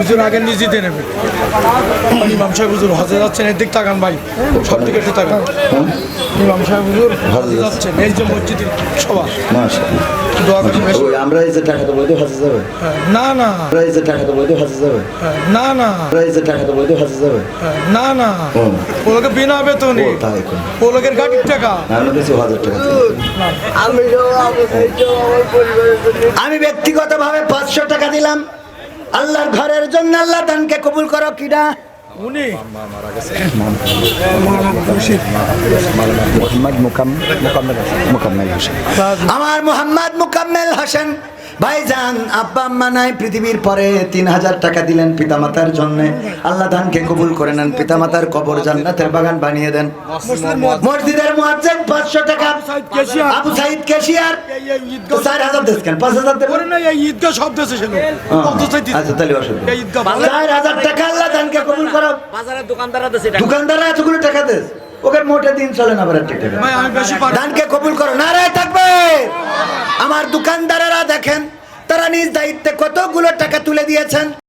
হুজুর আগে নেবে। ইমাম সাহেব হুজুর হজে যাচ্ছেন এর দিক তাকান ভাই। সব দিকে একটু তাকান। ইমাম সাহেব হুজুর হজে যাচ্ছেন। এই যে মসজিদের সভা মাশাআল্লাহ। দোয়া করেন বেশ। ওই আমরা এই যে টাকাটা বৈধ হাজে যাবে। হ্যাঁ, না না। আমরা এই যে টাকাটা বৈধ হাজে যাবে। হ্যাঁ, না না। আমরা এই যে টাকাটা বৈধ হাজে যাবে। হ্যাঁ, না না। ওলোকে বিনা বেতনে। ওলোকের গাড়ির টাকা। আমরা হাজার টাকা আমি আমি ব্যক্তিগতভাবে পাঁচশো টাকা দিলাম। আল্লাহর ঘরের জন্য আল্লাহ দানকে কবুল করো কিনা আমার মোহাম্মদ মুকাম্মেল হোসেন। ভাইজান আব্বা আম্মা নাই পৃথিবীর পরে তিন হাজার টাকা দিলেন পিতামাতার জন্য। আল্লাহ দানকে কবুল করে নেন পিতামাতার কবর জান্নাতের বাগান বানিয়ে দেন। মসজিদের মুয়াজ্জিন পাঁচশো টাকা। আবু সাইদ কেশিয়ার। তো দেশ কেন? না এই ঈদগাহ শব্দ কত চাইতে আচ্ছা তাহলে অসুবিধা এই ঈদগাহ টাকা আল্লাহ দানকে কবুল করো। বাজারের দোকানদাররা দেশে দোকানদাররা এতগুলো টাকা ওকে মোটে দিন চলে না বেড়ার টাকা। ভাই আমি বেশি পারি দানকে কবুল করো। নারায় থাকবে। আমার দোকানদারেরা দেখেন তারা নিজ দায়িত্বে কতগুলো টাকা তুলে দিয়েছেন?